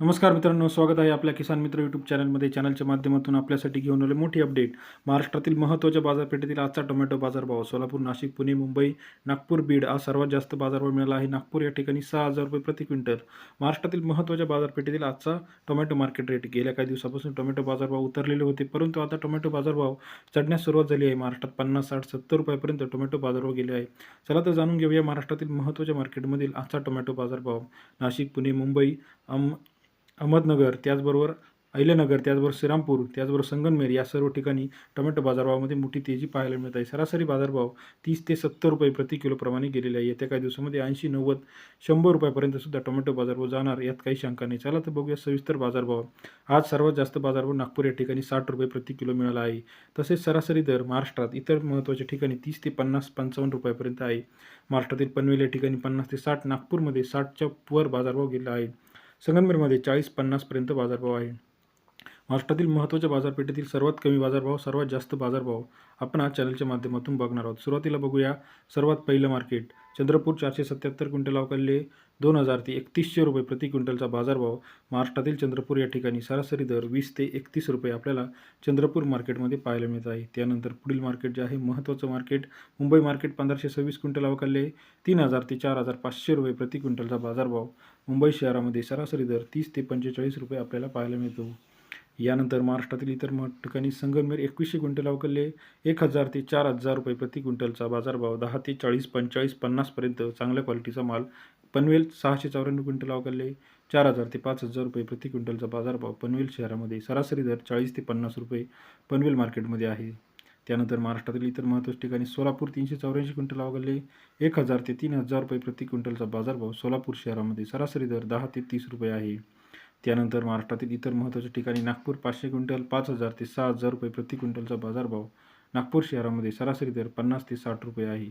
नमस्कार मित्रांनो स्वागत आहे आपल्या किसान मित्र यूट्यूब चॅनलमध्ये चॅनलच्या माध्यमातून आपल्यासाठी घेऊन आले मोठी अपडेट महाराष्ट्रातील महत्त्वाच्या बाजारपेठेतील आजचा टोमॅटो बाजारभाव. सोलापूर नाशिक पुणे मुंबई नागपूर बीड आज सर्वात जास्त बाजारभाव मिळाला आहे. नागपूर या ठिकाणी सहा हजार रुपये प्रति क्विंटल. महाराष्ट्रातील महत्त्वाच्या बाजारपेठेतील आजचा टोमॅटो मार्केट रेट गेल्या काही दिवसापासून टोमॅटो बाजारभाव उतरलेले होते परंतु आता टोमॅटो बाजारभाव चढण्यास सुरुवात झाली आहे. महाराष्ट्रात पन्नास साठ सत्तर रुपयापर्यंत टोमॅटो बाजारभाव गेले आहे चला तर जाणून घेऊया महाराष्ट्रातील महत्त्वाच्या मार्केटमधील आजचा टोमॅटो बाजारभाव. नाशिक पुणे मुंबई अम अहमदनगर त्याचबरोबर अहिल्यानगर त्याचबरोबर श्रीरामपूर त्याचबरोबर संगनमेर या सर्व ठिकाणी टोमॅटो बाजारभावामध्ये मोठी तेजी पाहायला मिळत आहे. सरासरी बाजारभाव तीस ते सत्तर रुपये प्रति किलोप्रमाणे गेलेले आहे. येत्या काही दिवसामध्ये ऐंशी नव्वद शंभर रुपयापर्यंत सुद्धा टोमॅटो बाजारभाव जाणार यात काही शंका नाही. चला तर बघूया सविस्तर बाजारभाव. आज सर्वात जास्त बाजारभाव नागपूर या ठिकाणी साठ रुपये प्रति किलो मिळाला आहे. तसेच सरासरी दर महाराष्ट्रात इतर महत्त्वाच्या ठिकाणी तीस ते पन्नास पंचावन्न रुपयापर्यंत आहे. महाराष्ट्रातील पनवेल या ठिकाणी पन्नास ते साठ नागपूरमध्ये साठच्या वर बाजारभाव गेला आहे. संगमनेरमध्ये चाळीस पन्नासपर्यंत बाजारभाव आहे महाराष्ट्रातील महत्त्वाच्या बाजारपेठेतील सर्वात कमी बाजारभाव सर्वात जास्त बाजारभाव आपण आज चॅनलच्या माध्यमातून बघणार आहोत. सुरुवातीला बघूया सर्वात पहिलं मार्केट. चंद्रपूर चारशे सत्याहत्तर क्विंटल अवकालले दोन हजार ते एकतीसशे रुपये प्रति क्विंटलचा बाजारभाव. महाराष्ट्रातील चंद्रपूर या ठिकाणी सरासरी दर वीस ते एकतीस रुपये आपल्याला चंद्रपूर मार्केटमध्ये पाहायला मिळत आहे. त्यानंतर पुढील मार्केट जे आहे महत्त्वाचं मार्केट मुंबई मार्केट पंधराशे सव्वीस क्विंटल अवकालले तीन हजार ते चार हजार पाचशे रुपये प्रति क्विंटलचा बाजारभाव. मुंबई शहरामध्ये सरासरी दर तीस ते पंचेचाळीस रुपये आपल्याला पाहायला मिळतो. यानंतर महाराष्ट्रातील इतर ठिकाणी संगमनेर एकवीसशे क्विंटल अवकल्ले एक हजार ते चार हजार रुपये प्रति क्विंटलचा बाजारभाव. दहा ते चाळीस पंचेचाळीस पन्नासपर्यंत चांगल्या क्वालिटीचा माल पनवेल सहाशे चौऱ्याण्णव क्विंटल अवकल्ले चार हजार ते पाच हजार रुपये प्रति क्विंटलचा बाजारभाव पनवेल शहरामध्ये. सरासरी दर चाळीस ते पन्नास रुपये पनवेल मार्केटमध्ये आहे. त्यानंतर महाराष्ट्रातील इतर महत्त्वाच्या ठिकाणी सोलापूर तीनशे चौऱ्याऐंशी क्विंटल अवघडले एक हजार ते तीन हजार रुपये प्रति क्विंटलचा बाजारभाव सोलापूर शहरामध्ये. सरासरी दर दहा ते तीस रुपये आहे. त्यानंतर महाराष्ट्रातील इतर महत्त्वाच्या ठिकाणी नागपूर पाचशे क्विंटल पाच हजार ते सहा हजार रुपये प्रति क्विंटलचा बाजारभाव. नागपूर शहरामध्ये सरासरी दर पन्नास ते साठ रुपये आहे.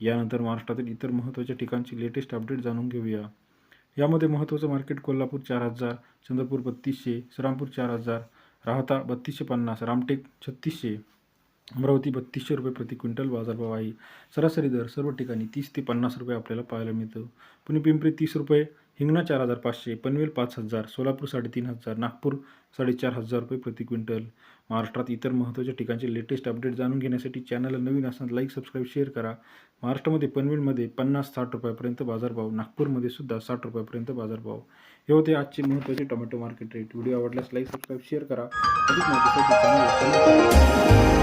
यानंतर महाराष्ट्रातील इतर महत्त्वाच्या ठिकाणची लेटेस्ट अपडेट जाणून घेऊया. यामध्ये महत्त्वाचं मार्केट कोल्हापूर चार हजार चंद्रपूर बत्तीसशे श्रीरामपूर चार हजार राहता बत्तीसशे पन्नास रामटेक छत्तीसशे अमरावती बत्तीसशे रुपये प्रति क्विंटल बाजारभाव आहे. सरासरी दर सर्व ठिकाणी तीस ते पन्नास रुपये आपल्याला पाहायला मिळतं. पुणे पिंपरी तीस रुपये हिंगणा चार हजार पाचशे पनवेल पाच हजार सोलापूर साडेतीन हजार नागपूर साडेचार हजार रुपये प्रति क्विंटल. महाराष्ट्रात इतर महत्त्वाच्या ठिकाणचे लेटेस्ट अपडेट जाणून घेण्यासाठी चॅनलला नवीन असणार लाईक सबस्क्राईब शेअर करा. महाराष्ट्रामध्ये पनवेलमध्ये पन्नास साठ रुपयापर्यंत बाजारभाव नागपूरमध्ये सुद्धा साठ रुपयापर्यंत बाजारभाव. हे होते आजचे महत्त्वाचे टोमॅटो मार्केट रेट. व्हिडिओ आवडल्यास लाईक सबस्क्राईब शेअर करा. अधिक माहितीसाठी चॅनल